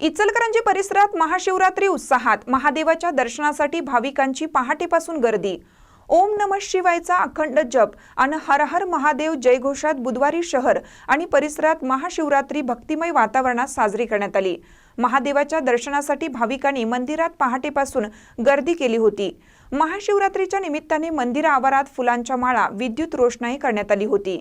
इचलकरंजी परिसरात महाशिवरात्री उत्साहात महादेवाच्या दर्शनासाठी भाविकांची पहाटेपासून गर्दी. ओम नम शिवायचा अखंड जप आणि हर हर महादेव जयघोषात बुधवारी शहर आणि परिसरात महाशिवरात्री भक्तिमय वातावरणात साजरी करण्यात आली. महादेवाच्या दर्शनासाठी भाविकांनी मंदिरात पहाटेपासून गर्दी केली होती. महाशिवरात्रीच्या निमित्ताने मंदिर आवारात फुलांच्या माळा विद्युत रोषणाई करण्यात आली होती.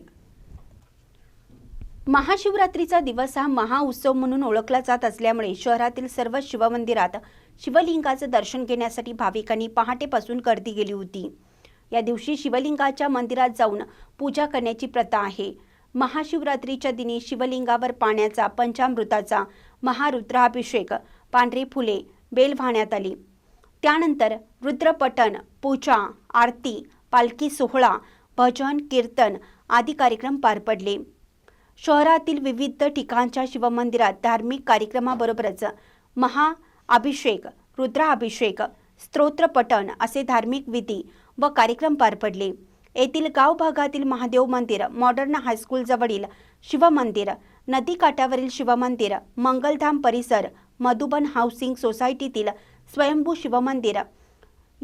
महाशिवरात्रीचा दिवस हा महाउत्सव म्हणून ओळखला जात असल्यामुळे शहरातील सर्व शिवमंदिरात शिवलिंगाचं दर्शन घेण्यासाठी भाविकांनी पहाटेपासून गर्दी गेली होती. या दिवशी शिवलिंगाच्या मंदिरात जाऊन पूजा करण्याची प्रथा आहे. महाशिवरात्रीच्या दिनी शिवलिंगावर पाण्याचा पंचामृताचा महारुद्राभिषेक पांढरी फुले बेल वाहण्यात आली. त्यानंतर रुद्रपठण पूजा आरती पालखी सोहळा भजन कीर्तन आदी कार्यक्रम पार पडले. शहरातील विविध ठिकाणच्या शिवमंदिरात धार्मिक कार्यक्रमाबरोबरच महाअभिषेक रुद्राभिषेक स्तोत्रपठण असे धार्मिक विधी व कार्यक्रम पार पडले. येथील गाव भागातील महादेव मंदिर मॉडर्न हायस्कूल जवळील शिवमंदिर नदीकाठावरील शिवमंदिर मंगलधाम परिसर मधुबन हाऊसिंग सोसायटीतील स्वयंभू शिवमंदिर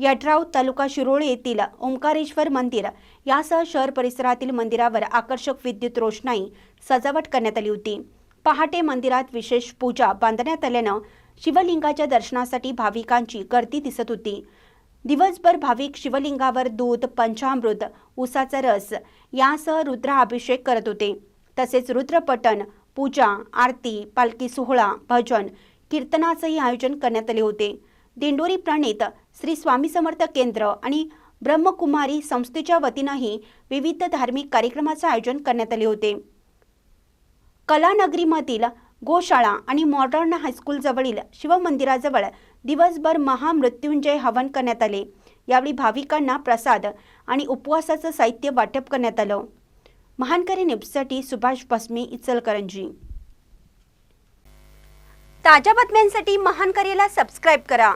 यड्राव तालुका शिरोळ येथील ओंकारेश्वर मंदिर. यासह शहर परिसरातील मंदिरावर आकर्षक विद्युत रोषणाई सजावट करण्यात आली होती. पहाटे मंदिरात विशेष पूजा बांधण्यात आल्यानं शिवलिंगाच्या दर्शनासाठी भाविकांची गर्दी दिसत होती. दिवसभर भाविक शिवलिंगावर दूध पंचामृत उसाचा रस यासह रुद्राभिषेक करत होते. तसेच रुद्रपटन पूजा आरती पालखी सोहळा भजन कीर्तनाचंही आयोजन करण्यात आले होते. दिंडोरी प्रणित श्री स्वामी समर्थ केंद्र आणि ब्रह्मकुमारी संस्थेच्या वतीनंही विविध धार्मिक कार्यक्रमाचं आयोजन करण्यात आले होते. कलानगरीमधील गोशाळा आणि मॉडर्न हायस्कूलजवळील शिवमंदिराजवळ दिवसभर महामृत्युंजय हवन करण्यात आले. यावेळी भाविकांना प्रसाद आणि उपवासाचं साहित्य वाटप करण्यात आलं. महानकरी न्यूजसाठी सुभाष बसमी इचलकरंजी. ताज्या बातम्यांसाठी महानकरीला सबस्क्राईब करा.